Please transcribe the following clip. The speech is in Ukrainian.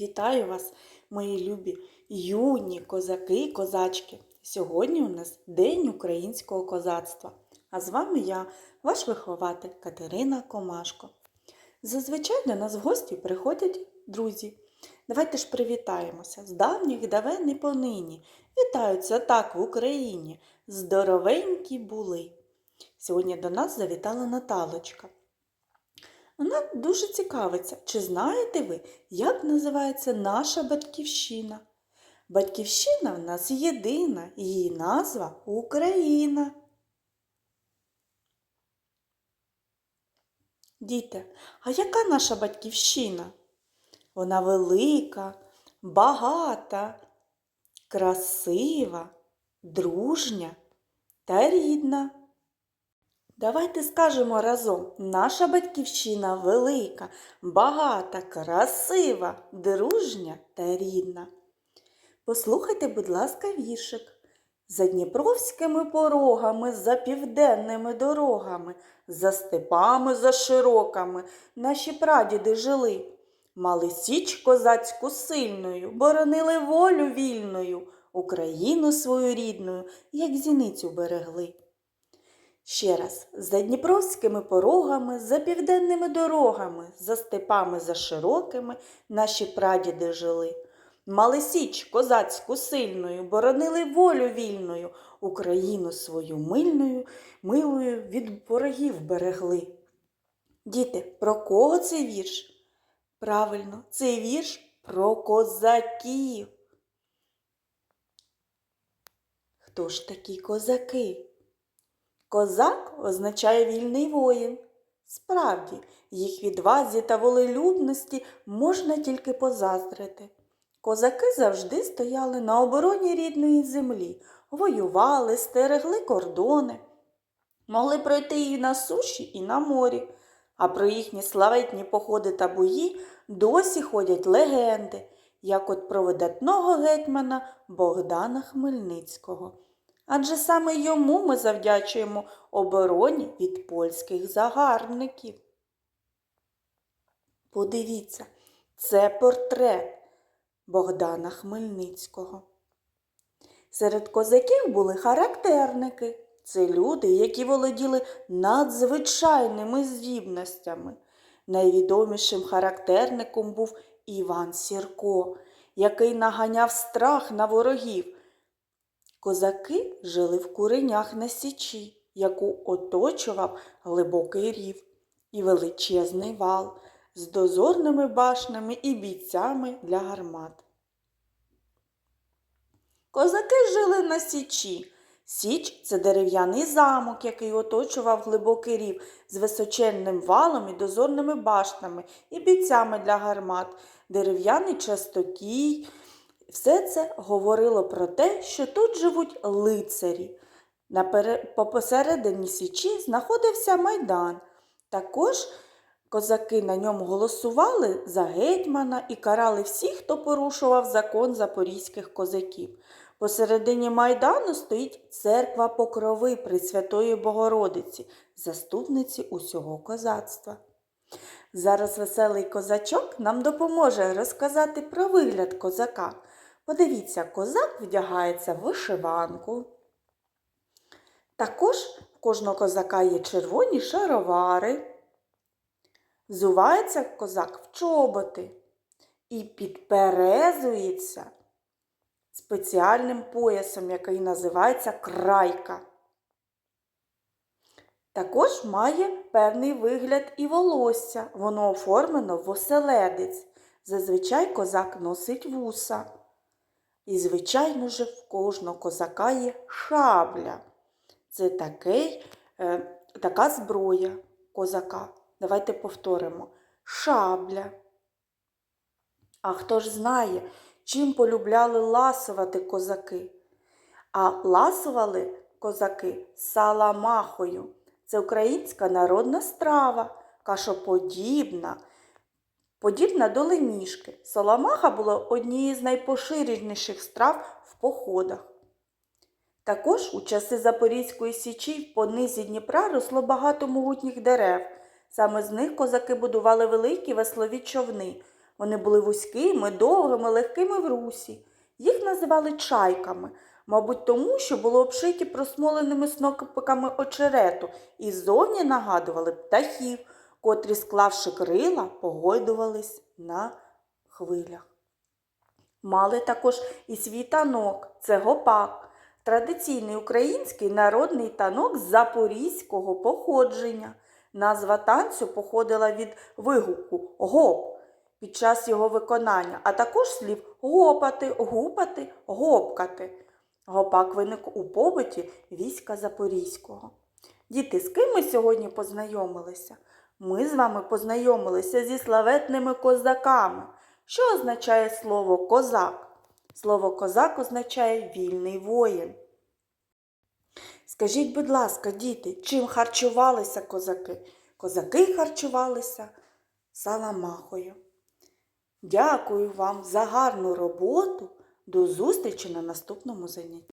Вітаю вас, мої любі юні козаки і козачки. Сьогодні у нас День українського козацтва. А з вами я, ваш вихователь Катерина Комашко. Зазвичай до нас в гості приходять друзі. Давайте ж привітаємося з давніх давен і понині. Вітаються так в Україні. Здоровенькі були. Сьогодні до нас завітала Наталочка. Вона дуже цікавиться, чи знаєте ви, як називається наша батьківщина? Батьківщина в нас єдина, її назва Україна. Діти, а яка наша батьківщина? Вона велика, багата, красива, дружня та рідна. Давайте скажемо разом, наша батьківщина велика, багата, красива, дружня та рідна. Послухайте, будь ласка, віршик. За дніпровськими порогами, за південними дорогами, за степами, за широками наші прадіди жили. Мали січ козацьку сильною, боронили волю вільною, Україну свою рідною, як зіницю берегли. Ще раз, за дніпровськими порогами, за південними дорогами, за степами за широкими наші прадіди жили. Мали січ козацьку сильною, боронили волю вільною, Україну свою мильною, милою від ворогів берегли. Діти, про кого цей вірш? Правильно, цей вірш про козаків. Хто ж такі козаки? Козак означає вільний воїн. Справді, їх відвазі та волелюбності можна тільки позаздрити. Козаки завжди стояли на обороні рідної землі, воювали, стерегли кордони, могли пройти і на суші, і на морі. А про їхні славетні походи та бої досі ходять легенди, як от про видатного гетьмана Богдана Хмельницького. Адже саме йому ми завдячуємо обороні від польських загарбників. Подивіться, це портрет Богдана Хмельницького. Серед козаків були характерники. Це люди, які володіли надзвичайними здібностями. Найвідомішим характерником був Іван Сірко, який наганяв страх на ворогів. Козаки жили в куренях на січі, яку оточував глибокий рів і величезний вал з дозорними башнями і бійцями для гармат. Козаки жили на січі. Січ це дерев'яний замок, який оточував глибокий рів з височенним валом і дозорними башнями і бійцями для гармат, дерев'яний частокій. Все це говорило про те, що тут живуть лицарі. Посередині січі знаходився майдан. Також козаки на ньому голосували за гетьмана і карали всіх, хто порушував закон запорізьких козаків. Посередині майдану стоїть церква Покрови Пресвятої Богородиці, заступниці усього козацтва. Зараз веселий козачок нам допоможе розказати про вигляд козака. Подивіться, козак вдягається в вишиванку. Також в кожного козака є червоні шаровари. Взувається козак в чоботи і підперезується спеціальним поясом, який називається крайка. Також має певний вигляд і волосся. Воно оформлено в оселедець. Зазвичай козак носить вуса. І, звичайно ж, в кожного козака є шабля. Це такий, е, така зброя козака. Давайте повторимо. Шабля. А хто ж знає, чим полюбляли ласувати козаки? А ласували козаки саламахою. Це українська народна страва, кашоподібна, подібна до лемішки. Саламаха була однією з найпоширеніших страв в походах. Також у часи Запорізької січі в понизі Дніпра росло багато могутніх дерев. Саме з них козаки будували великі веслові човни. Вони були вузькими, довгими, легкими в русі. Їх називали чайками, мабуть, тому, що були обшиті просмоленими снопиками очерету і ззовні нагадували птахів, котрі, склавши крила, погойдувались на хвилях. Мали також і свій танок це гопак, традиційний український народний танок з запорізького походження. Назва танцю походила від вигуку гоп під час його виконання, а також слів гопати, гупати, гопкати. Гопак виник у побуті війська Запорізького. Діти, з ким ми сьогодні познайомилися? Ми з вами познайомилися зі славетними козаками. Що означає слово козак? Слово козак означає вільний воїн. Скажіть, будь ласка, діти, чим харчувалися козаки? Козаки харчувалися саламахою. Дякую вам за гарну роботу. До зустрічі на наступному занятті.